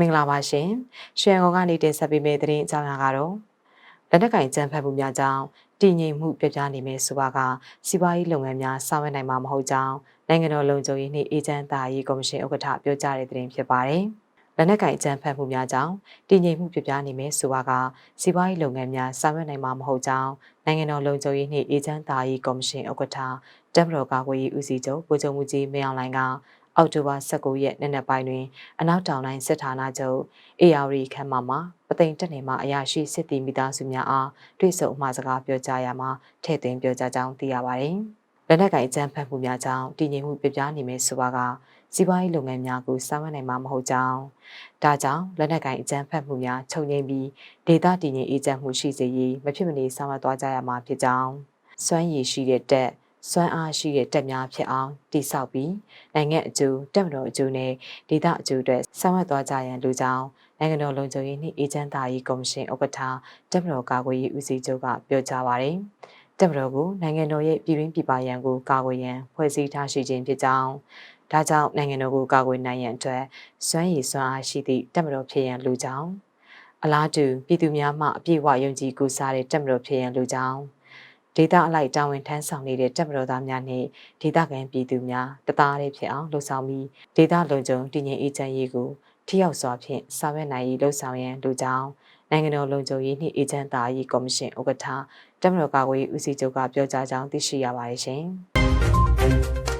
မင်္ဂလာပါရှင်။ရွှေရောကနေတင်ဆက်ပေးမယ့်သတင်းအကြောင်းအရာကတော့လက်နက်ကင်ကြမ်းဖက်မှုများကြောင့်တည်ငြိမ်မှုပြပြနေမယ်ဆိုပါကစီးပွားရေးလုပ်ငန်းများဆောင်ရွက်နိုင်မှာမဟုတ်ကြောင်းနိုင်ငံတော်လုံခြုံရေးနှင့်အေဂျင့်တာရေးကော်မရှင်ဥက္ကဋ္ဌပြောကြားတဲ့သတင်းဖြစ်ပါတယ်။လက်နက်ကင်ကြမ်းဖက်မှုများကြောင့်တည်ငြိမ်မှုပြပြနေမယ်ဆိုပါကစီးပွားရေးလုပ်ငန်းများဆောင်ရွက်နိုင်မှာမဟုတ်ကြောင်းနိုင်ငံတော်လုံခြုံရေးနှင့်အေဂျင့်တာရေးကော်မရှင်ဥက္ကဋ္ဌတပ်မတော်ကာကွယ်ရေးဦးစီးချုပ်ဗိုလ်ချုပ်မှုကြီးမင်းအောင်လှိုင်က အောက်တိုဘာ19ရက်နေ့နက်ပိုင်းတွင်အနောက်တောင်တိုင်းစစ်ဌာနချုပ် AR ခမ်းမမှာပသိမ်တက်နေမှာအရာရှိစစ်တီမိသားစုများအားတွေ့ဆုံအမှာစကားပြောကြားရမှာထည့်သွင်းပြောကြားကြောင်းသိရပါတယ်။လက်နက်ကိုင်အကြမ်းဖက်မှုများကြောင့်တည်ငြိမ်မှုပြပြနေမယ်ဆိုပါကစီးပွားရေးလုပ်ငန်းများကိုဆောင်ရွက်နိုင်မှာမဟုတ်ကြောင်းဒါကြောင့်လက်နက်ကိုင်အကြမ်းဖက်မှုများချုပ်ငြိမ်းပြီးဒေသတည်ငြိမ်အေးချမ်းမှုရှိစေရေးမဖြစ်မနေဆောင်ရွက်သွားကြရမှာဖြစ်ကြောင်းစွမ်းရည်ရှိတဲ့တက် စွမ်းအားရှိတဲ့တက်များဖြစ်အောင်တည်ဆောက်ပြီးနိုင်ငံအကျိုးတက်မတော်အကျိုးနဲ့ဒေသအကျိုးအတွက်ဆောင်ရွက်သွားကြရန်လိုကြောင်းနိုင်ငံတော်လုံခြုံရေးနှင့်အေဂျင့်တာရေးကော်မရှင်ဥက္ကဋ္ဌတက်မတော်ကာကွယ်ရေးဦးစီးချုပ်ကပြောကြားပါတယ်။တက်မတော်ကိုနိုင်ငံတော်ရဲ့ပြည်တွင်းပြည်ပရန်ကိုကာကွယ်ရန်ဖွဲ့စည်းထားရှိခြင်းဖြစ်ကြောင်းဒါကြောင့်နိုင်ငံတော်ကိုကာကွယ်နိုင်ရန်အတွက်စွမ်းရည်စွမ်းအားရှိသည့်တက်မတော်ဖြစ်ရန်လိုကြောင်းအလားတူပြည်သူများမှအပြည့်အဝယုံကြည်ကူစားတဲ့တက်မတော်ဖြစ်ရန်လိုကြောင်း ဒေတာအလိုက်တာဝန်ထမ်းဆောင်နေတဲ့တပ်မတော်သားများနဲ့ဒေတာကန်ပြည်သူများတသားတည်းဖြစ်အောင်လှုံ့ဆော်ပြီးဒေတာလုံခြုံတည်ငြိမ်အေးချမ်းရေးကိုထိရောက်စွာဖြင့်ဆောင်ရွက်နိုင်ရေးလှုံ့ဆော်ရန်လူကြောင်းနိုင်ငံတော်လုံခြုံရေးနှင့်အေဂျင့်တာရေးကော်မရှင်ဥက္ကဋ္ဌတပ်မတော်ကာကွယ်ရေးဦးစီးချုပ်ကပြောကြားကြောင်းသိရှိရပါတယ်ရှင်။